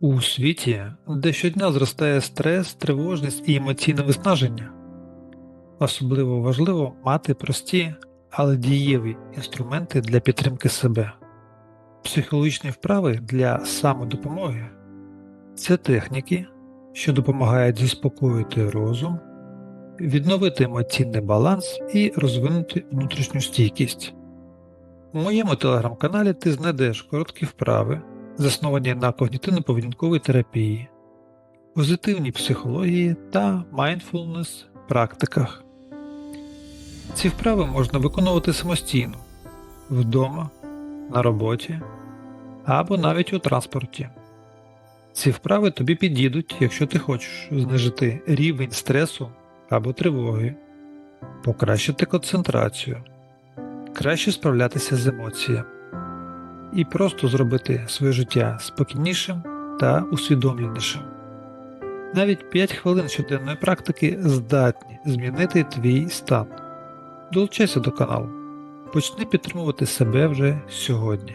У світі, де щодня зростає стрес, тривожність і емоційне виснаження, особливо важливо мати прості, але дієві інструменти для підтримки себе. Психологічні вправи для самодопомоги це техніки, що допомагають заспокоїти розум, відновити емоційний баланс і розвинути внутрішню стійкість. У моєму телеграм-каналі ти знайдеш короткі вправи, засновані на когнітивно-поведінковій терапії, позитивній психології та mindfulness практиках. Ці вправи можна виконувати самостійно, вдома, на роботі або навіть у транспорті. Ці вправи тобі підійдуть, якщо ти хочеш знижити рівень стресу або тривоги, покращити концентрацію, краще справлятися з емоціями і просто зробити своє життя спокійнішим та усвідомленішим. Навіть 5 хвилин щоденної практики здатні змінити твій стан. Долучайся до каналу. Почни підтримувати себе вже сьогодні.